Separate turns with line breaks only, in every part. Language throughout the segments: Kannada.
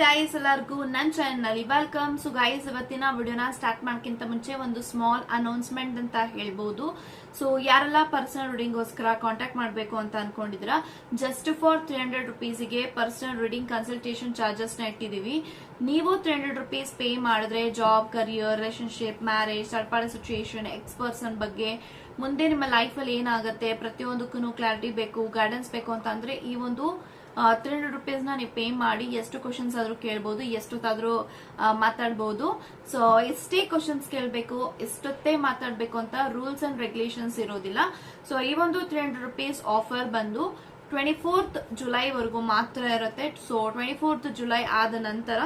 ಗೈಸ್ ಎಲ್ಲರಿಗೂ ನನ್ನ ಚಾನೆಲ್ನಲ್ಲಿ ವೆಲ್ಕಮ್ ಸೊ ಗೈಸ್ ಇವತ್ತಿನ ವಿಡಿಯೋನ ಸ್ಟಾರ್ಟ್ ಮಾಡೋಕ್ಕಿಂತ ಮುಂಚೆ ಒಂದು ಸ್ಮಾಲ್ ಅನೌನ್ಸ್ಮೆಂಟ್ ಅಂತ ಹೇಳ್ಬೋದು. ಸೊ ಯಾರೆಲ್ಲ ಪರ್ಸನಲ್ ರೀಡಿಂಗ್ಗೋಸ್ಕರ ಕಾಂಟ್ಯಾಕ್ಟ್ ಮಾಡಬೇಕು ಅಂತ ಅನ್ಕೊಂಡಿದ್ರ ಜಸ್ಟ್ ಫಾರ್ ತ್ರೀ ಹಂಡ್ರೆಡ್ ರುಪೀಸ್ಗೆ ಪರ್ಸನಲ್ ರೀಡಿಂಗ್ ಕನ್ಸಲ್ಟೇಷನ್ ಚಾರ್ಜಸ್ನ ಇಟ್ಟಿದೀವಿ ನೀವು ತ್ರೀ ಹಂಡ್ರೆಡ್ ರುಪೀಸ್ ಪೇ ಮಾಡಿದ್ರೆ ಜಾಬ್ ಕರಿಯರ್ ರಿಲೇಷನ್ಶಿಪ್ ಮ್ಯಾರೇಜ್ ತಡಪಾಡ ಸಿಚುಯೇಷನ್ ಎಕ್ಸ್ ಪರ್ಸನ್ ಬಗ್ಗೆ, ಮುಂದೆ ನಿಮ್ಮ ಲೈಫಲ್ಲಿ ಏನಾಗುತ್ತೆ, ಪ್ರತಿಯೊಂದಕ್ಕೂ ಕ್ಲಾರಿಟಿ ಬೇಕು ಗೈಡೆನ್ಸ್ ಬೇಕು ಅಂತ ಅಂದ್ರೆ ಈ ಒಂದು ತ್ರೀ ಹಂಡ್ರೆಡ್ ರುಪೀಸ್ನ ನೀವು ಪೇ ಮಾಡಿ ಎಷ್ಟು ಕ್ವಶನ್ಸ್ ಆದ್ರೂ ಕೇಳ್ಬೋದು, ಎಷ್ಟೊತ್ತಾದ್ರೂ ಮಾತಾಡ್ಬೋದು. ಸೊ ಎಷ್ಟೇ ಕ್ವಶನ್ಸ್ ಕೇಳಬೇಕು, ಎಷ್ಟೊತ್ತೇ ಮಾತಾಡಬೇಕು ಅಂತ ರೂಲ್ಸ್ ಅಂಡ್ ರೆಗ್ಯುಲೇಷನ್ಸ್ ಇರೋದಿಲ್ಲ. ಸೊ ಈ ಒಂದು ತ್ರೀ ಹಂಡ್ರೆಡ್ ರುಪೀಸ್ ಆಫರ್ ಬಂದು ಟ್ವೆಂಟಿ ಫೋರ್ತ್ ಜುಲೈವರೆಗೂ ಮಾತ್ರ ಇರುತ್ತೆ. ಸೊ ಟ್ವೆಂಟಿ ಫೋರ್ತ್ ಜುಲೈ ಆದ ನಂತರ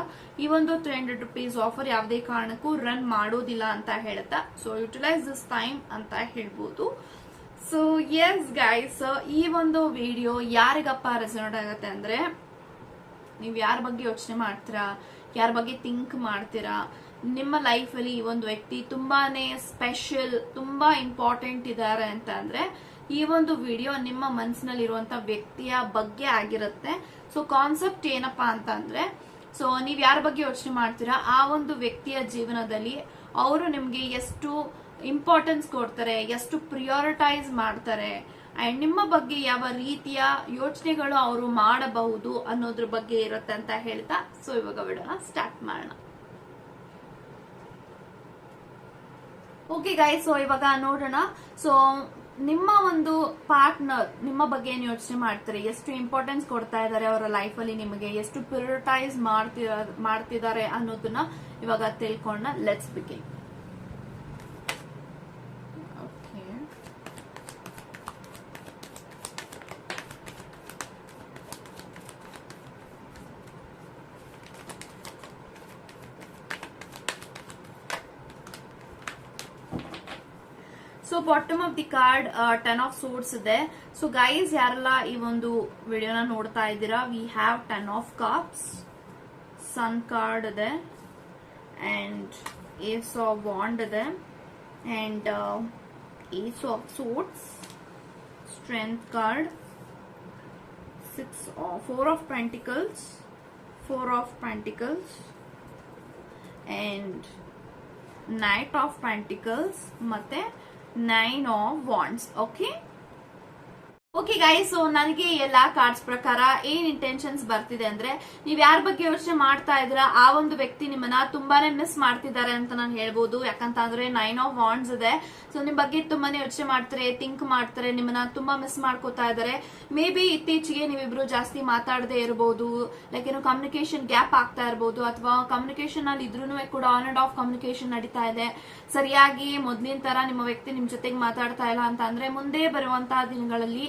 ಈ ಒಂದು ತ್ರೀ ಹಂಡ್ರೆಡ್ ರುಪೀಸ್ ಆಫರ್ ಯಾವುದೇ ಕಾರಣಕ್ಕೂ ರನ್ ಮಾಡೋದಿಲ್ಲ ಅಂತ ಹೇಳುತ್ತಾ. ಸೊ ಯುಟಿಲೈಸ್ ದಿಸ್ ಟೈಮ್ ಅಂತ ಹೇಳ್ಬೋದು. ಸೊ ಎಸ್ ಗೈಸ್ ಈ ಒಂದು ವಿಡಿಯೋ ಯಾರಿಗಪ್ಪ ರೆಸೋನೇಟ್ ಆಗುತ್ತೆ ಅಂದ್ರೆ, ನೀವು ಯಾರ ಬಗ್ಗೆ ಯೋಚನೆ ಮಾಡ್ತೀರಾ, ಯಾರ ಬಗ್ಗೆ ಥಿಂಕ್ ಮಾಡ್ತೀರಾ, ನಿಮ್ಮ ಲೈಫಲ್ಲಿ ಈ ಒಂದು ವ್ಯಕ್ತಿ ತುಂಬಾನೇ ಸ್ಪೆಷಲ್ ತುಂಬಾ ಇಂಪಾರ್ಟೆಂಟ್ ಇದ್ದಾರೆ ಅಂತ ಅಂದ್ರೆ, ಈ ಒಂದು ವಿಡಿಯೋ ನಿಮ್ಮ ಮನಸ್ಸಿನಲ್ಲಿ ಇರುವಂತ ವ್ಯಕ್ತಿಯ ಬಗ್ಗೆ ಆಗಿರುತ್ತೆ. ಸೊ ಕಾನ್ಸೆಪ್ಟ್ ಏನಪ್ಪಾ ಅಂತ ಅಂದ್ರೆ ಸೊ ನೀವ್ ಯಾರ ಬಗ್ಗೆ ಯೋಚನೆ ಮಾಡ್ತೀರಾ, ಆ ಒಂದು ವ್ಯಕ್ತಿಯ ಜೀವನದಲ್ಲಿ ಅವರು ನಿಮ್ಗೆ ಎಷ್ಟು ಇಂಪಾರ್ಟೆನ್ಸ್ ಕೊಡ್ತಾರೆ, ಎಷ್ಟು ಪ್ರಿಯೋರಿಟೈಸ್ ಮಾಡ್ತಾರೆ ಅಂಡ್ ನಿಮ್ಮ ಬಗ್ಗೆ ಯಾವ ರೀತಿಯ ಯೋಚನೆಗಳು ಅವರು ಮಾಡಬಹುದು ಅನ್ನೋದ್ರ ಬಗ್ಗೆ ಇರುತ್ತೆ ಅಂತ ಹೇಳ್ತಾ ಸೊ ಇವಾಗ ವಿಡಿಯೋನ ಸ್ಟಾರ್ಟ್ ಮಾಡೋಣ. ಓಕೆ ಗಾಯ್ಸ್ ಸೊ ಇವಾಗ ನೋಡೋಣ. ಸೊ ನಿಮ್ಮ ಒಂದು ಪಾರ್ಟ್ನರ್ ನಿಮ್ಮ ಬಗ್ಗೆ ಏನು ಯೋಚನೆ ಮಾಡ್ತಾರೆ? ಎಷ್ಟು ಇಂಪಾರ್ಟೆನ್ಸ್ ಕೊಡ್ತಾ ಇದ್ದಾರೆ ಅವರ ಲೈಫ್ ಅಲ್ಲಿ ನಿಮಗೆ? ಎಷ್ಟು ಪ್ರಿಯೋರಿಟೈಸ್ ಮಾಡ್ತಿದ್ದಾರೆ ಅನ್ನೋದನ್ನ ಇವಾಗ ತಿಳ್ಕೊಂಡ let's begin okay so bottom of the card ten of suits ಇದೆ. ಸೊ ಗೈಸ್ ಯಾರೆಲ್ಲ ಈ ಒಂದು ವಿಡಿಯೋನ ನೋಡ್ತಾ ಇದ್ದೀರಾ we have ten of cups sun card ಇದೆ ಅಂಡ್ ಏಸ್ ಆಫ್ ವಾಂಡ್ ಇದೆ and ace of suits strength card six four of pentacles four of pentacles and knight of pentacles ಮತ್ತೆ nine of wands okay okay guys so ನನಗೆ ಎಲ್ಲಾ ಕಾರ್ಡ್ಸ್ ಪ್ರಕಾರ ಏನ್ ಇಂಟೆನ್ಷನ್ಸ್ ಬರ್ತಿದೆ ಅಂದ್ರೆ ನೀವ್ ಯಾರ ಬಗ್ಗೆ ಯೋಚನೆ ಮಾಡ್ತಾ ಇದ್ರ ಆ ಒಂದು ವ್ಯಕ್ತಿ ನಿಮ್ಮನ್ನ ತುಂಬಾನೇ ಮಿಸ್ ಮಾಡ್ತಿದ್ದಾರೆ ಅಂತ ನಾನು ಹೇಳ್ಬೋದು. ಯಾಕಂತಂದ್ರೆ ನೈನ್ ಆಫ್ ವಾಂಡ್ಸ್ ಇದೆ. ಸೊ ನಿಮ್ ಬಗ್ಗೆ ತುಂಬಾನೇ ಯೋಚನೆ ಮಾಡ್ತಾರೆ ಥಿಂಕ್ ಮಾಡ್ತಾರೆ, ನಿಮ್ಮನ್ನ ತುಂಬಾ ಮಿಸ್ ಮಾಡ್ಕೋತಾ ಇದಾರೆ ಮೇ ಬಿ ಇತ್ತೀಚೆಗೆ ನೀವಿಬ್ರು ಜಾಸ್ತಿ ಮಾತಾಡದೆ ಇರಬಹುದು ಲೈಕ್ ಏನೋ ಕಮ್ಯುನಿಕೇಶನ್ ಗ್ಯಾಪ್ ಆಗ್ತಾ ಇರಬಹುದು ಅಥವಾ ಕಮ್ಯುನಿಕೇಶನ್ ಅಲ್ಲಿ ಇದ್ರೂ ಕೂಡ ಆನ್ ಅಂಡ್ ಆಫ್ ಕಮ್ಯುನಿಕೇಶನ್ ನಡೀತಾ ಇದೆ. ಸರಿಯಾಗಿ ಮೊದ್ಲಿನ ತರ ನಿಮ್ಮ ವ್ಯಕ್ತಿ ನಿಮ್ ಜೊತೆಗೆ ಮಾತಾಡ್ತಾ ಇಲ್ಲ ಅಂತ ಅಂದ್ರೆ ಮುಂದೆ ಬರುವಂತಹ ದಿನಗಳಲ್ಲಿ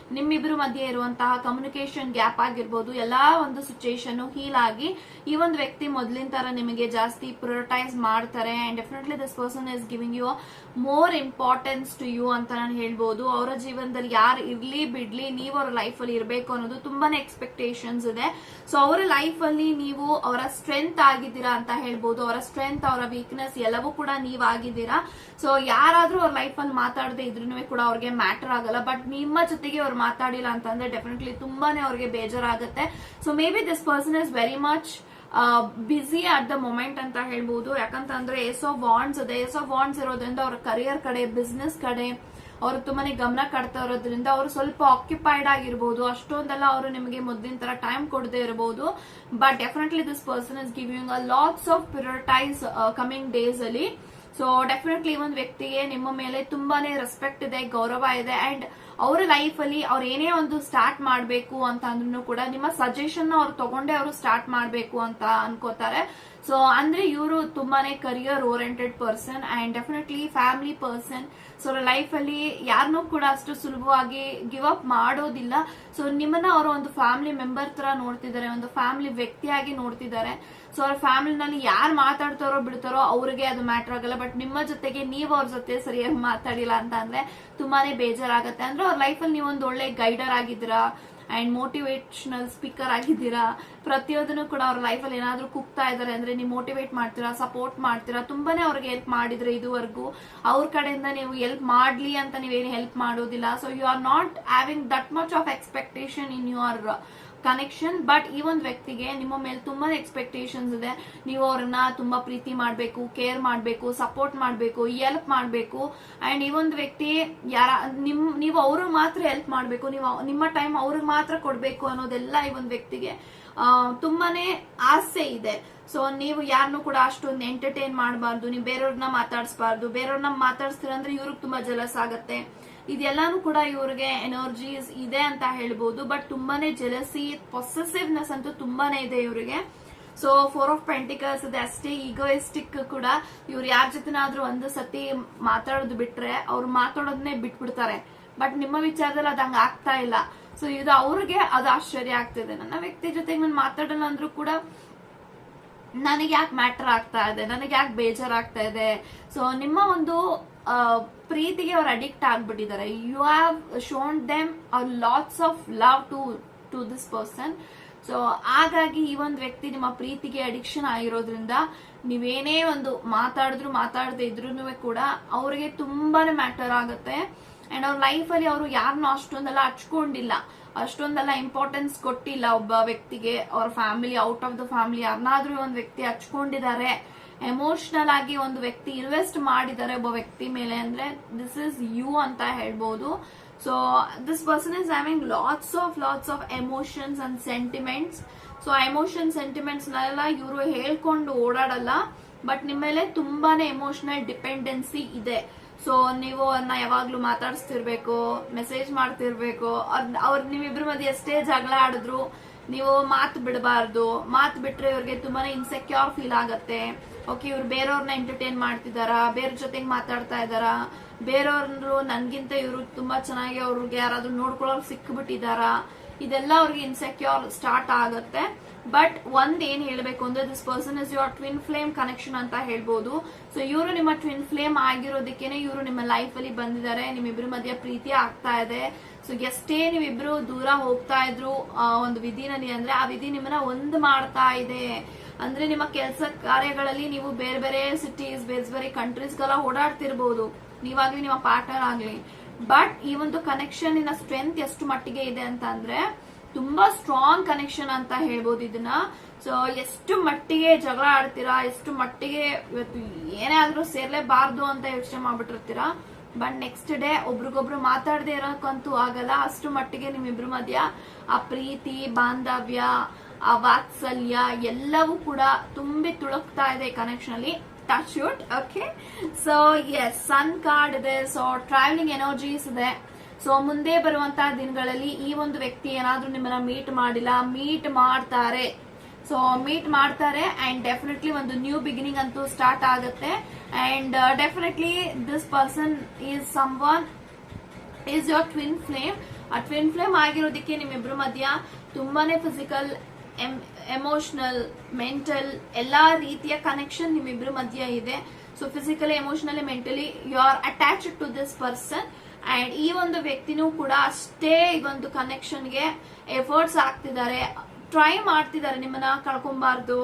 ನಿಮ್ಮಿಬ್ರು ಮಧ್ಯೆ ಇರುವಂತಹ ಕಮ್ಯುನಿಕೇಶನ್ ಗ್ಯಾಪ್ ಆಗಿರ್ಬೋದು, ಎಲ್ಲಾ ಒಂದು ಸಿಚುಯೇಷನ್ ಹೀಲ್ ಆಗಿ ಈ ಒಂದು ವ್ಯಕ್ತಿ ಮೊದಲಿನ ತರ ನಿಮಗೆ ಜಾಸ್ತಿ ಪ್ರೊರಟೈಸ್ ಮಾಡ್ತಾರೆ and definitely this person is giving you more importance to you ಅಂತ ನಾನು ಹೇಳ್ಬೋದು. ಅವರ ಜೀವನದಲ್ಲಿ ಯಾರು ಇರ್ಲಿ ಬಿಡ್ಲಿ ನೀವು ಅವರ ಲೈಫ್ ಅಲ್ಲಿ ಇರಬೇಕು ಅನ್ನೋದು ತುಂಬಾನೇ ಎಕ್ಸ್ಪೆಕ್ಟೇಷನ್ಸ್ ಇದೆ. ಸೊ ಅವರ ಲೈಫ್ ಅಲ್ಲಿ ನೀವು ಅವರ ಸ್ಟ್ರೆಂತ್ ಆಗಿದ್ದೀರಾ ಅಂತ ಹೇಳ್ಬೋದು. ಅವರ ಸ್ಟ್ರೆಂತ್ ಅವರ ವೀಕ್ನೆಸ್ ಎಲ್ಲವೂ ಕೂಡ ನೀವ್ ಆಗಿದ್ದೀರಾ. ಸೊ ಯಾರಾದ್ರೂ ಅವ್ರ ಲೈಫ್ ಅಲ್ಲಿ ಮಾತಾಡದೆ ಇದ್ರೂ ಕೂಡ ಅವ್ರಿಗೆ ಮ್ಯಾಟರ್ ಆಗಲ್ಲ. ಬಟ್ ನಿಮ್ಮ ಜೊತೆಗೆ ಅವ್ರು ಮಾತಾಡಿಲ್ಲ ಅಂತಂದ್ರೆ ಡೆಫಿನೆಟ್ಲಿ ತುಂಬಾನೇ ಅವ್ರಿಗೆ ಬೇಜಾರಾಗುತ್ತೆ. So maybe this person is very much busy at the moment ಅಂತ ಹೇಳ್ಬೋದು. ಯಾಕಂತಂದ್ರೆ ಎಸ್ ಆಫ್ ವಾಂಡ್ಸ್ ಇದೆ. ಎಸ್ ಆಫ್ ವಾಂಡ್ಸ್ ಇರೋದ್ರಿಂದ ಅವ್ರ ಕರಿಯರ್ ಕಡೆ ಬಿಸ್ನೆಸ್ ಕಡೆ, ಅವರು ತುಂಬಾನೇ ಗಮನ ಕಡ್ತಾ ಇರೋದ್ರಿಂದ ಅವರು ಸ್ವಲ್ಪ ಆಕ್ಯುಪೈಡ್ ಆಗಿರ್ಬೋದು. ಅಷ್ಟೊಂದೆಲ್ಲ ಅವರು ನಿಮಗೆ ಮೊದಲಿನ ತರ ಟೈಮ್ ಕೊಡದೆ ಇರಬಹುದು but definitely this person is giving a lots of prioritise coming days ಅಲ್ಲಿ. ಸೊ ಡೆಫಿನೆಟ್ಲಿ ಒಂದು ವ್ಯಕ್ತಿಗೆ ನಿಮ್ಮ ಮೇಲೆ ತುಂಬಾನೇ ರೆಸ್ಪೆಕ್ಟ್ ಇದೆ, ಗೌರವ ಇದೆ. ಅಂಡ್ ಅವರ ಅಲ್ಲಿ ಅವ್ರು ಏನೇ ಒಂದು ಸ್ಟಾರ್ಟ್ ಮಾಡಬೇಕು ಅಂತ ಅಂದ್ರೂ ಕೂಡ ನಿಮ್ಮ ಸಜೆಷನ್ ಅವ್ರು ತಗೊಂಡೇ ಅವರು ಸ್ಟಾರ್ಟ್ ಮಾಡಬೇಕು ಅಂತ ಅನ್ಕೋತಾರೆ. ಸೊ ಅಂದ್ರೆ ಇವರು ತುಂಬಾನೇ career oriented person and definitely family person so life ಅಲ್ಲಿ ಯಾರನ್ನೂ ಕೂಡ ಅಷ್ಟು ಸುಲಭವಾಗಿ ಗಿವ್ ಅಪ್ ಮಾಡೋದಿಲ್ಲ. ಸೊ ನಿಮ್ಮನ್ನ ಅವರು ಒಂದು ಫ್ಯಾಮಿಲಿ ಮೆಂಬರ್ ತರ ನೋಡ್ತಿದ್ದಾರೆ, ಒಂದು ಫ್ಯಾಮಿಲಿ ವ್ಯಕ್ತಿಯಾಗಿ ನೋಡ್ತಿದ್ದಾರೆ. ಸೊ ಅವ್ರ ಫ್ಯಾಮಿಲಿನಲ್ಲಿ ಯಾರು ಮಾತಾಡ್ತಾರೋ ಬಿಡ್ತಾರೋ ಅವ್ರಿಗೆ ಅದು ಮ್ಯಾಟರ್ ಆಗಲ್ಲ. ಬಟ್ ನಿಮ್ಮ ಜೊತೆಗೆ ನೀವು ಅವ್ರ ಜೊತೆ ಸರಿಯಾಗಿ ಮಾತಾಡಿಲ್ಲ ಅಂತ ಅಂದ್ರೆ ತುಂಬಾನೇ ಬೇಜಾರಾಗತ್ತೆ. ಅಂದ್ರೆ ಅವ್ರ ಲೈಫಲ್ಲಿ ನೀವು ಒಂದು ಒಳ್ಳೆ ಗೈಡರ್ ಆಗಿದ್ದೀರಾ ಅಂಡ್ ಮೋಟಿವೇಶನಲ್ ಸ್ಪೀಕರ್ ಆಗಿದ್ದೀರಾ. ಪ್ರತಿಯೊಂದನ್ನು ಕೂಡ ಅವ್ರ ಲೈಫಲ್ಲಿ ಏನಾದರೂ ಕುಗ್ತಾ ಇದ್ದಾರೆ ಅಂದ್ರೆ ನೀವು ಮೋಟಿವೇಟ್ ಮಾಡ್ತೀರಾ ಸಪೋರ್ಟ್ ಮಾಡ್ತೀರಾ, ತುಂಬಾನೇ ಅವ್ರಿಗೆ ಹೆಲ್ಪ್ ಮಾಡಿದ್ರೆ ಇದುವರೆಗೂ. ಅವ್ರ ಕಡೆಯಿಂದ ನೀವು ಹೆಲ್ಪ್ ಮಾಡ್ಲಿ ಅಂತ ನೀವೇನು ಹೆಲ್ಪ್ ಮಾಡೋದಿಲ್ಲ. So you are not having that much of expectation in your connection but ಈ ಒಂದು ವ್ಯಕ್ತಿಗೆ ನಿಮ್ಮ ಮೇಲೆ ತುಂಬಾ ಎಕ್ಸ್ಪೆಕ್ಟೇಷನ್ಸ್ ಇದೆ. ನೀವು ಅವ್ರನ್ನ ತುಂಬಾ ಪ್ರೀತಿ ಮಾಡಬೇಕು ಕೇರ್ ಮಾಡಬೇಕು ಸಪೋರ್ಟ್ ಮಾಡಬೇಕು ಹೆಲ್ಪ್ ಮಾಡಬೇಕು. ಅಂಡ್ ಈ ಒಂದು ವ್ಯಕ್ತಿ ಯಾರ, ನಿಮ್, ನೀವು ಅವ್ರಿಗೆ ಮಾತ್ರ ಹೆಲ್ಪ್ ಮಾಡಬೇಕು. ನೀವು ನಿಮ್ಮ ಟೈಮ್ ಅವ್ರಿಗೆ ಮಾತ್ರ ಕೊಡಬೇಕು ಅನ್ನೋದೆಲ್ಲ ಈ ಒಂದು ವ್ಯಕ್ತಿಗೆ ತುಂಬಾನೇ ಆಸೆ ಇದೆ. ಸೊ ನೀವು ಯಾರನ್ನು ಕೂಡ ಅಷ್ಟೊಂದು ಎಂಟರ್ಟೈನ್ ಮಾಡಬಾರ್ದು. ನೀವು ಬೇರೆಯವ್ರನ್ನ ಮಾತಾಡಿಸ್ಬಾರ್ದು. ಬೇರೆಯವ್ರನ್ನ ಮಾತಾಡಿಸ್ತೀರ ಅಂದ್ರೆ ಇವ್ರಿಗೆ ತುಂಬಾ ಜಲಸ್ ಆಗತ್ತೆ. ಇದೆಲ್ಲಾನು ಕೂಡ ಇವ್ರಿಗೆ ಎನರ್ಜೀಸ್ ಇದೆ ಅಂತ ಹೇಳ್ಬೋದು ಬಟ್ ತುಂಬಾನೇ ಜೆಲಸಿ ಪೊಸೆಸಿವ್ನೆಸ್ ಅಂತೂ ತುಂಬಾನೇ ಇದೆ ಇವರಿಗೆ. ಸೊ ಫೋರ್ ಆಫ್ ಪೆಂಟಿಕಲ್ಸ್ ಇದೆ ಅಷ್ಟೇ ಈಗೋಯಿಸ್ಟಿಕ್ ಕೂಡ. ಇವ್ರು ಯಾರ ಜೊತೆನಾದ್ರೂ ಒಂದು ಸತಿ ಮಾತಾಡೋದು ಬಿಟ್ರೆ ಅವ್ರು ಮಾತಾಡೋದನ್ನೇ ಬಿಟ್ಬಿಡ್ತಾರೆ. ಬಟ್ ನಿಮ್ಮ ವಿಚಾರದಲ್ಲಿ ಅದು ಹಂಗ ಆಗ್ತಾ ಇಲ್ಲ. ಸೊ ಇದು ಅವ್ರಿಗೆ ಅದು ಆಶ್ಚರ್ಯ ಆಗ್ತಿದೆ. ನನ್ನ ವ್ಯಕ್ತಿ ಜೊತೆಗೆ ನಾನು ಮಾತಾಡೋಣ ಅಂದ್ರೂ ಕೂಡ ನನಗೆ ಯಾಕೆ ಮ್ಯಾಟರ್ ಆಗ್ತಾ ಇದೆ ನನಗೆ ಯಾಕೆ ಬೇಜಾರಾಗ್ತಾ ಇದೆ. ಸೊ ನಿಮ್ಮ ಒಂದು ಪ್ರೀತಿಗೆ ಅವ್ರು addict ಆಗ್ಬಿಟ್ಟಿದ್ದಾರೆ. You have shown them lots of love to to this person so ಹಾಗಾಗಿ ಈ ಒಂದು ವ್ಯಕ್ತಿ ನಿಮ್ಮ ಪ್ರೀತಿಗೆ ಅಡಿಕ್ಷನ್ ಆಗಿರೋದ್ರಿಂದ ನೀವೇನೇ ಒಂದು ಮಾತಾಡಿದ್ರು, ಮಾತಾಡದೆ ಇದ್ರು ಕೂಡ ಅವ್ರಿಗೆ ತುಂಬಾನೇ ಮ್ಯಾಟರ್ ಆಗುತ್ತೆ. ಅಂಡ್ ಅವ್ರ ಲೈಫಲ್ಲಿ ಅವರು ಯಾರನ್ನೂ ಅಷ್ಟೊಂದೆಲ್ಲ ಹಚ್ಕೊಂಡಿಲ್ಲ. ಅಷ್ಟೊಂದೆಲ್ಲ ಇಂಪಾರ್ಟೆನ್ಸ್ ಕೊಟ್ಟಿಲ್ಲ ಒಬ್ಬ ವ್ಯಕ್ತಿಗೆ ಅವ್ರ family out of the family ಯಾರನ್ನಾದ್ರೂ ಒಂದು ವ್ಯಕ್ತಿ ಹಚ್ಕೊಂಡಿದ್ದಾರೆ ಎಮೋಷನಲ್ ಆಗಿ ಒಂದು ವ್ಯಕ್ತಿ ಇನ್ವೆಸ್ಟ್ ಮಾಡಿದ್ದಾರೆ ಒಬ್ಬ ವ್ಯಕ್ತಿ ಮೇಲೆ ಅಂದ್ರೆ ದಿಸ್ ಇಸ್ ಯು ಅಂತ ಹೇಳ್ಬೋದು. So this person is having lots of lots of emotions and sentiments so emotion sentiments ನೆಲ್ಲ ಇವರು ಹೇಳ್ಕೊಂಡು ಓಡಾಡಲ್ಲ ಬಟ್ ನಿಮ್ಮ ಮೇಲೆ ತುಂಬಾನೇ ಎಮೋಷನಲ್ ಡಿಪೆಂಡೆನ್ಸಿ ಇದೆ. ಸೊ ನೀವು ಅವ್ರನ್ನ ಯಾವಾಗ್ಲೂ ಮಾತಾಡಿಸ್ತಿರ್ಬೇಕು ಮೆಸೇಜ್ ಮಾಡ್ತಿರ್ಬೇಕು ಅವ್ರ ಅವ್ರ ನಿಮ್ಮಿಬ್ರ ಮಧ್ಯ ಎಷ್ಟೇ ಜಗಳ ಆಡಿದ್ರು ನೀವು ಮಾತು ಬಿಡಬಾರ್ದು. ಮಾತು ಬಿಟ್ರೆ ಇವ್ರಿಗೆ ತುಂಬಾನೇ ಇನ್ಸೆಕ್ಯೂರ್ ಫೀಲ್ ಆಗತ್ತೆ. ಓಕೆ ಇವ್ರು ಬೇರೆಯವ್ರನ್ನ ಎಂಟರ್ಟೈನ್ ಮಾಡ್ತಿದಾರಾ? ಬೇರೆ ಜೊತೆಗೆ ಮಾತಾಡ್ತಾ ಇದ್ದಾರಾ ಬೇರೆಯವ್ರು ನನ್ಗಿಂತ ಇವ್ರು ತುಂಬಾ ಚೆನ್ನಾಗಿ ಅವ್ರಿಗೆ ಯಾರಾದ್ರೂ ನೋಡ್ಕೊಳ್ಳೋರು ಸಿಕ್ಬಿಟ್ಟಿದಾರಾ? ಇದೆಲ್ಲ ಅವ್ರಿಗೆ ಇನ್ಸೆಕ್ಯೂರ್ ಸ್ಟಾರ್ಟ್ ಆಗುತ್ತೆ. ಬಟ್ ಒಂದ್ ಏನ್ ಹೇಳಬೇಕು ಅಂದ್ರೆ this person is your twin flame connection ಅಂತ ಹೇಳ್ಬೋದು. ಸೊ ಇವರು ನಿಮ್ಮ ಟ್ವಿನ್ ಫ್ಲೇಮ್ ಆಗಿರೋದಕ್ಕೇನೆ ಇವರು ನಿಮ್ಮ ಲೈಫ್ ಅಲ್ಲಿ ಬಂದಿದ್ದಾರೆ. ನಿಮ್ಮಿಬ್ರ ಮಧ್ಯೆ ಪ್ರೀತಿ ಆಗ್ತಾ ಇದೆ. ಸೊ ಎಷ್ಟೇ ನೀವಿಬ್ರು ದೂರ ಹೋಗ್ತಾ ಇದ್ರು ಒಂದು ವಿಧಿನಲ್ಲಿ ಅಂದ್ರೆ, ಆ ವಿಧಿ ನಿಮ್ಮನ್ನ ಒಂದು ಮಾಡ್ತಾ ಇದೆ. ಅಂದ್ರೆ, ನಿಮ್ಮ ಕೆಲಸ ಕಾರ್ಯಗಳಲ್ಲಿ ನೀವು ಬೇರೆ ಬೇರೆ ಸಿಟೀಸ್ ಬೇರೆ ಬೇರೆ ಕಂಟ್ರೀಸ್ಗೆಲ್ಲ ಓಡಾಡ್ತಿರ್ಬೋದು. ನೀವಾಗ್ಲಿ ನಿಮ್ಮ ಪಾರ್ಟ್ನರ್ ಆಗ್ಲಿ. ಬಟ್ ಈ ಒಂದು ಕನೆಕ್ಷನ್ ಸ್ಟ್ರೆಂತ್ ಎಷ್ಟು ಮಟ್ಟಿಗೆ ಇದೆ ಅಂತ ಅಂದ್ರೆ ತುಂಬಾ ಸ್ಟ್ರಾಂಗ್ ಕನೆಕ್ಷನ್ ಅಂತ ಹೇಳ್ಬೋದು ಇದನ್ನ. ಸೊ ಎಷ್ಟು ಮಟ್ಟಿಗೆ ಜಗಳ ಆಡ್ತೀರಾ, ಎಷ್ಟು ಮಟ್ಟಿಗೆ ಇವತ್ತು ಏನೇ ಆದ್ರೂ ಸೇರ್ಲೇಬಾರ್ದು ಅಂತ ಯೋಚನೆ ಮಾಡ್ಬಿಟ್ಟಿರ್ತೀರಾ. ಬಟ್ ನೆಕ್ಸ್ಟ್ ಡೇ ಒಬ್ರಿಗೊಬ್ರು ಮಾತಾಡದೆ ಇರೋಕ್ಕಂತೂ ಆಗಲ್ಲ. ಅಷ್ಟು ಮಟ್ಟಿಗೆ ನಿಮ್ಮಿಬ್ರ ಮಧ್ಯ ಆ ಪ್ರೀತಿ, ಬಾಂಧವ್ಯ, ಆ ವಾತ್ಸಲ್ಯ ಎಲ್ಲವೂ ಕೂಡ ತುಂಬಿ ತುಳುಕ್ತಾ ಇದೆ ಕನೆಕ್ಷನ್ ಅಲ್ಲಿ. Touch okay so yes sun card ಇದೆ. ಸೊ ಟ್ರಾವೆಲಿಂಗ್ ಎನರ್ಜೀಸ್ ಇದೆ. ಸೊ ಮುಂದೆ ಬರುವಂತಹ ದಿನಗಳಲ್ಲಿ ಈ ಒಂದು ವ್ಯಕ್ತಿ ಏನಾದ್ರೂ ನಿಮ್ಮನ್ನ ಮೀಟ್ ಮಾಡಿಲ್ಲ ಮೀಟ್ ಮಾಡ್ತಾರೆ. ಸೊ ಮೀಟ್ ಮಾಡ್ತಾರೆ ಅಂಡ್ ಡೆಫಿನೆಟ್ಲಿ ಒಂದು ನ್ಯೂ ಬಿಗಿನಿಂಗ್ ಅಂತೂ ಸ್ಟಾರ್ಟ್ ಆಗುತ್ತೆ. And definitely this person is someone is your twin flame ಆ ಟ್ವಿನ್ ಫ್ಲೇಮ್ ಆಗಿರೋದಕ್ಕೆ ನಿಮ್ಮಿಬ್ರ ಮಧ್ಯ ತುಂಬಾನೇ ಫಿಸಿಕಲ್ ಎಮೋಷನಲ್ ಮೆಂಟಲ್ ಎಲ್ಲಾ ರೀತಿಯ ಕನೆಕ್ಷನ್ ನಿಮ್ಮಿಬ್ರ ಮಧ್ಯ ಇದೆ. So physically emotionally mentally you are attached to this person and ಈ ಒಂದು ವ್ಯಕ್ತಿನೂ ಕೂಡ ಅಷ್ಟೇ ಈ ಒಂದು ಕನೆಕ್ಷನ್ಗೆ ಎಫರ್ಟ್ಸ್ ಹಾಕ್ತಿದ್ದಾರೆ. ಟ್ರೈ ಮಾಡ್ತಿದ್ದಾರೆ ನಿಮ್ಮನ್ನ ಕಳ್ಕೊಬಾರ್ದು.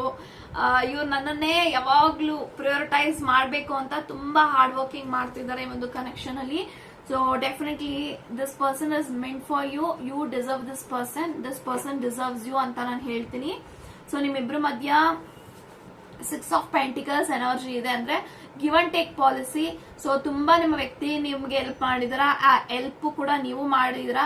ಇವ್ರು ನನ್ನನ್ನೇ ಯಾವಾಗ್ಲೂ ಪ್ರಿಯೋರಿಟೈಸ್ ಮಾಡಬೇಕು ಅಂತ ತುಂಬಾ ಹಾರ್ಡ್ ವರ್ಕಿಂಗ್ ಮಾಡ್ತಿದ್ದಾರೆ ಈ ಒಂದು ಕನೆಕ್ಷನ್ ಅಲ್ಲಿ so definitely this person is meant for you you deserve this person this person deserves you ಅಂತ ನಾನು ಹೇಳ್ತೀನಿ. ಸೊ ನಿಮ್ಮಿಬ್ರ ಮಧ್ಯ ಸಿಕ್ಸ್ ಆಫ್ ಪೆಂಟಿಕಲ್ಸ್ ಎನರ್ಜಿ ಇದೆ ಅಂದ್ರೆ give and take policy so ತುಂಬಾ ನಿಮ್ಮ ವ್ಯಕ್ತಿ ನಿಮ್ಗೆ ಹೆಲ್ಪ್ ಮಾಡಿದ್ರ, ಆ ಹೆಲ್ಪ್ ಕೂಡ ನೀವು ಮಾಡಿದ್ರ.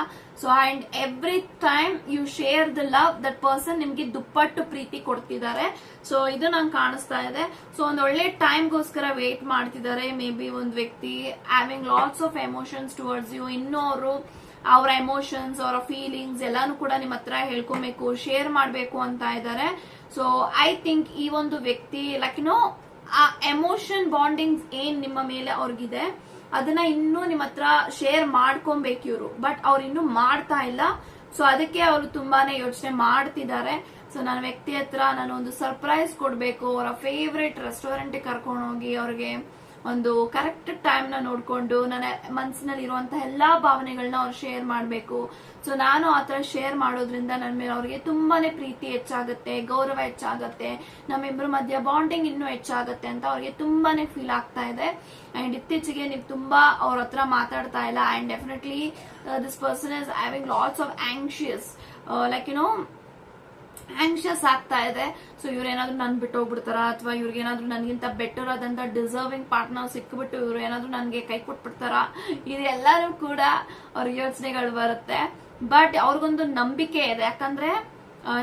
So and every time you share the love that person ನಿಮ್ಗೆ ದುಪ್ಪಟ್ಟು ಪ್ರೀತಿ ಕೊಡ್ತಿದ್ದಾರೆ. ಸೊ ಇದು ನಂಗೆ ಕಾಣಿಸ್ತಾ ಇದೆ. ಸೊ ಒಂದ್ ಒಳ್ಳೆ ಟೈಮ್ಗೋಸ್ಕರ ವೇಟ್ ಮಾಡ್ತಿದ್ದಾರೆ. ಮೇ ಬಿ ಒಂದ್ ವ್ಯಕ್ತಿ having lots of emotions towards you ಇನ್ನೂ ಅವರು ಅವರ ಎಮೋಷನ್ಸ್ ಅವರ ಫೀಲಿಂಗ್ಸ್ ಎಲ್ಲಾನು ಕೂಡ ನಿಮ್ಮ ಹತ್ರ ಹೇಳ್ಕೊಬೇಕು ಶೇರ್ ಮಾಡಬೇಕು ಅಂತ ಇದ್ದಾರೆ. ಸೊ ಐ ಥಿಂಕ್ ಈ ಒಂದು ವ್ಯಕ್ತಿ ಲೈಕ್ ನೋ ಆ ಎಮೋಷನ್ ಬಾಂಡಿಂಗ್ಸ್ ಏನ್ ನಿಮ್ಮ ಮೇಲೆ ಅವ್ರಿಗಿದೆ, ಅದನ್ನ ಇನ್ನೂ ನಿಮ್ಮ ಹತ್ರ ಶೇರ್ ಮಾಡ್ಕೊಬೇಕು ಇವರು. ಬಟ್ ಅವ್ರು ಇನ್ನೂ ಮಾಡ್ತಾ ಇಲ್ಲ. ಸೊ ಅದಕ್ಕೆ ಅವರು ತುಂಬಾನೇ ಯೋಚನೆ ಮಾಡ್ತಿದ್ದಾರೆ. ಸೊ ನನ್ನ ವ್ಯಕ್ತಿ ಹತ್ರ ನಾನು ಒಂದು ಸರ್ಪ್ರೈಸ್ ಕೊಡ್ಬೇಕು. ಅವರ ಫೇವ್ರೆಟ್ ರೆಸ್ಟೋರೆಂಟ್ ಕರ್ಕೊಂಡು ಹೋಗಿ ಅವ್ರಿಗೆ ಒಂದು ಕರೆಕ್ಟ್ ಟೈಮ್ನ ನೋಡ್ಕೊಂಡು ನನ್ನ ಮನಸ್ಸಿನಲ್ಲಿ ಇರುವಂತಹ ಎಲ್ಲಾ ಭಾವನೆಗಳನ್ನ ಅವ್ರು ಶೇರ್ ಮಾಡಬೇಕು. ಸೊ ನಾನು ಆತರ ಶೇರ್ ಮಾಡೋದ್ರಿಂದ ನನ್ನ ಮೇಲೆ ಅವ್ರಿಗೆ ತುಂಬಾನೇ ಪ್ರೀತಿ ಹೆಚ್ಚಾಗುತ್ತೆ, ಗೌರವ ಹೆಚ್ಚಾಗುತ್ತೆ ನಮ್ಮಿಬ್ಬರ ಮಧ್ಯ ಬಾಂಡಿಂಗ್ ಇನ್ನೂ ಹೆಚ್ಚಾಗುತ್ತೆ ಅಂತ ಅವ್ರಿಗೆ ತುಂಬಾನೇ ಫೀಲ್ ಆಗ್ತಾ ಇದೆ. ಅಂಡ್ ಇತ್ತೀಚೆಗೆ ನೀವು ತುಂಬಾ ಅವ್ರ ಹತ್ರ ಮಾತಾಡ್ತಾ ಇಲ್ಲ. And definitely this person is having lots of anxious like you know anxious ಆಗ್ತಾ ಇದೆ. ಸೊ ಇವ್ರೇನಾದ್ರೂ ನನ್ ಬಿಟ್ಟು ಹೋಗ್ಬಿಡ್ತಾರ? ಅಥವಾ ಇವ್ರಿಗೇನಾದ್ರೂ ನನ್ಗಿಂತ ಬೆಟರ್ ಆದಂತ ಡಿಸರ್ವಿಂಗ್ ಪಾರ್ಟ್ನರ್ ಸಿಕ್ಬಿಟ್ಟು ಇವ್ರು ಏನಾದ್ರೂ ನನ್ಗೆ ಕೈ ಕೊಟ್ಬಿಡ್ತಾರ? ಇದೆಲ್ಲರೂ ಕೂಡ ಅವ್ರ ಯೋಚನೆಗಳು ಬರುತ್ತೆ. ಬಟ್ ಅವ್ರಿಗೊಂದು ನಂಬಿಕೆ ಇದೆ. ಯಾಕಂದ್ರೆ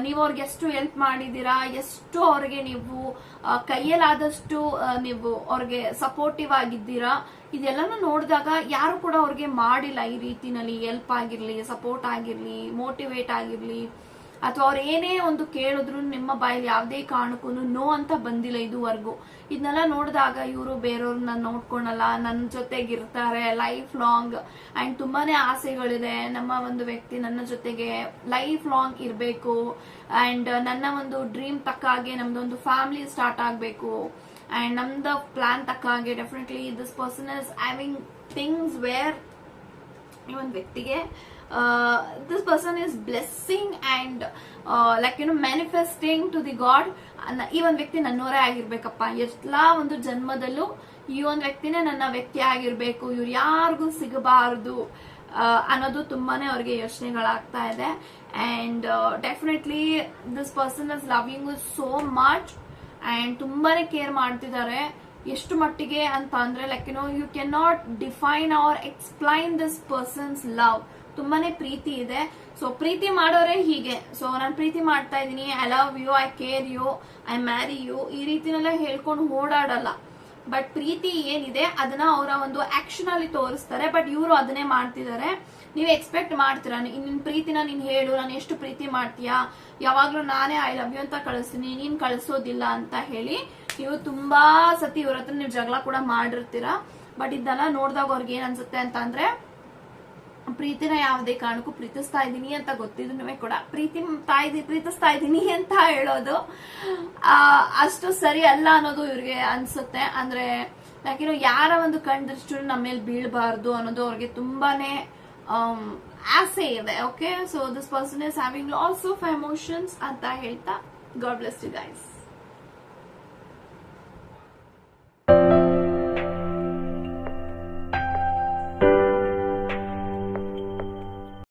ನೀವು ಅವ್ರಿಗೆ ಎಷ್ಟು ಹೆಲ್ಪ್ ಮಾಡಿದೀರಾ ಎಷ್ಟು ಅವ್ರಿಗೆ ನೀವು ಕೈಯಲ್ಲಾದಷ್ಟು ನೀವು ಅವ್ರಿಗೆ ಸಪೋರ್ಟಿವ್ ಆಗಿದ್ದೀರಾ? ಇದೆಲ್ಲನೂ ನೋಡಿದಾಗ ಯಾರು ಕೂಡ ಅವ್ರಿಗೆ ಮಾಡಿಲ್ಲ ಈ ರೀತಿನಲ್ಲಿ ಹೆಲ್ಪ್ ಆಗಿರ್ಲಿ ಸಪೋರ್ಟ್ ಆಗಿರ್ಲಿ ಮೋಟಿವೇಟ್ ಆಗಿರ್ಲಿ. ಅಥವಾ ಅವ್ರು ಏನೇ ಒಂದು ಕೇಳಿದ್ರು ನಿಮ್ಮ ಬಾಯಲ್ಲಿ ಯಾವುದೇ ಕಾರಣಕ್ಕೂ ನೋ ಅಂತ ಬಂದಿಲ್ಲ ಇದುವರೆಗೂ. ಇದನ್ನೆಲ್ಲ ನೋಡಿದಾಗ ಇವರು ಬೇರೆಯವ್ರನ್ನ ನೋಡ್ಕೊಳಲ್ಲ ನನ್ನ ಜೊತೆಗಿರ್ತಾರೆ ಲೈಫ್ ಲಾಂಗ್ ಅಂಡ್ ತುಂಬಾನೇ ಆಸೆಗಳಿದೆ ನಮ್ಮ ಒಂದು ವ್ಯಕ್ತಿ ನನ್ನ ಜೊತೆಗೆ ಲೈಫ್ ಲಾಂಗ್ ಇರಬೇಕು. ಅಂಡ್ ನನ್ನ ಒಂದು ಡ್ರೀಮ್ ತಕ್ಕ ಹಾಗೆ ನಮ್ದೊಂದು ಫ್ಯಾಮಿಲಿ ಸ್ಟಾರ್ಟ್ ಆಗಬೇಕು. ಅಂಡ್ ನಮ್ದು ಪ್ಲಾನ್ ತಕ್ಕ ಹಾಗೆ definitely this person is having things where ಈ ಒಂದು ವ್ಯಕ್ತಿಗೆ this person is blessing and like you know manifesting to the god ಈ ಒಂದು ವ್ಯಕ್ತಿ ನನ್ನವರೇ ಆಗಿರ್ಬೇಕಪ್ಪ. ಎಲ್ಲಾ ಒಂದು ಜನ್ಮದಲ್ಲೂ ಈ ಒಂದು ವ್ಯಕ್ತಿನೇ ನನ್ನ ವ್ಯಕ್ತಿ ಆಗಿರ್ಬೇಕು. ಇವ್ರು ಯಾರಿಗೂ ಸಿಗಬಾರದು ಅನ್ನೋದು ತುಂಬಾನೇ ಅವ್ರಿಗೆ ಯೋಚನೆಗಳಾಗ್ತಾ ಇದೆ. And definitely this person is loving so much and ತುಂಬಾನೇ ಕೇರ್ ಮಾಡ್ತಿದ್ದಾರೆ. ಎಷ್ಟು ಮಟ್ಟಿಗೆ ಅಂತ ಅಂದ್ರೆ like you know you can not define or explain this person's love ತುಂಬಾನೇ ಪ್ರೀತಿ ಇದೆ. ಸೊ ಪ್ರೀತಿ ಮಾಡೋರೆ ಹೀಗೆ. ಸೊ ನಾನು ಪ್ರೀತಿ ಮಾಡ್ತಾ ಇದ್ದೀನಿ. I love you I care you I marry you ಈ ರೀತಿನೆಲ್ಲ ಹೇಳ್ಕೊಂಡು ಓಡಾಡಲ್ಲ. ಬಟ್ ಪ್ರೀತಿ ಏನಿದೆ, ಅದನ್ನ ಅವರ ಒಂದು ಆಕ್ಷನ್ ಅಲ್ಲಿ ತೋರಿಸ್ತಾರೆ. ಬಟ್ ಇವರು ಅದನ್ನೇ ಮಾಡ್ತಿದ್ದಾರೆ ನೀವು ಎಕ್ಸ್ಪೆಕ್ಟ್ ಮಾಡ್ತೀರಾ? ನಿನ್ನ ಪ್ರೀತಿನ ನೀನ್ ಹೇಳು. ನಾನು ಎಷ್ಟು ಪ್ರೀತಿ ಮಾಡ್ತೀಯಾ? ಯಾವಾಗ್ಲೂ ನಾನೇ ಐ ಲವ್ ಯು ಅಂತ ಕಳಿಸ್ತೀನಿ. ನೀನ್ ಕಳಿಸೋದಿಲ್ಲ ಅಂತ ಹೇಳಿ ನೀವು ತುಂಬಾ ಸತಿ ಇವ್ರ ಹತ್ರ ನೀವು ಜಗಳ ಕೂಡ ಮಾಡಿರ್ತೀರಾ? ಬಟ್ ಇದನ್ನ ನೋಡಿದಾಗ ಅವ್ರಿಗೆ ಏನ್ ಅನ್ಸುತ್ತೆ ಅಂತ ಅಂದ್ರೆ ಪ್ರೀತಿನ ಯಾವುದೇ ಕಾರಣಕ್ಕೂ ಪ್ರೀತಿಸ್ತಾ ಇದ್ದೀನಿ ಅಂತ ಗೊತ್ತಿದ್ರು ಕೂಡ. ಪ್ರೀತಿ ತಾಯ್ದಿ ಪ್ರೀತಿಸ್ತಾ ಇದ್ದೀನಿ ಅಂತ ಹೇಳೋದು ಅಷ್ಟು ಸರಿ ಅಲ್ಲ ಅನ್ನೋದು ಇವ್ರಿಗೆ ಅನ್ಸುತ್ತೆ. ಅಂದ್ರೆ ಯಾಕೆನೋ ಯಾರ ಒಂದು ಕಣ್ದೃಷ್ಟು ನಮ್ಮ ಮೇಲೆ ಬೀಳಬಾರ್ದು ಅನ್ನೋದು ಅವ್ರಿಗೆ ತುಂಬಾನೇ ಆಸೆ ಇದೆ okay so this person is having loss of emotions ಅಂತ ಹೇಳ್ತಾ ಗಾಡ್ ಬ್ಲೆಸ್ ಯು ಗೈಸ್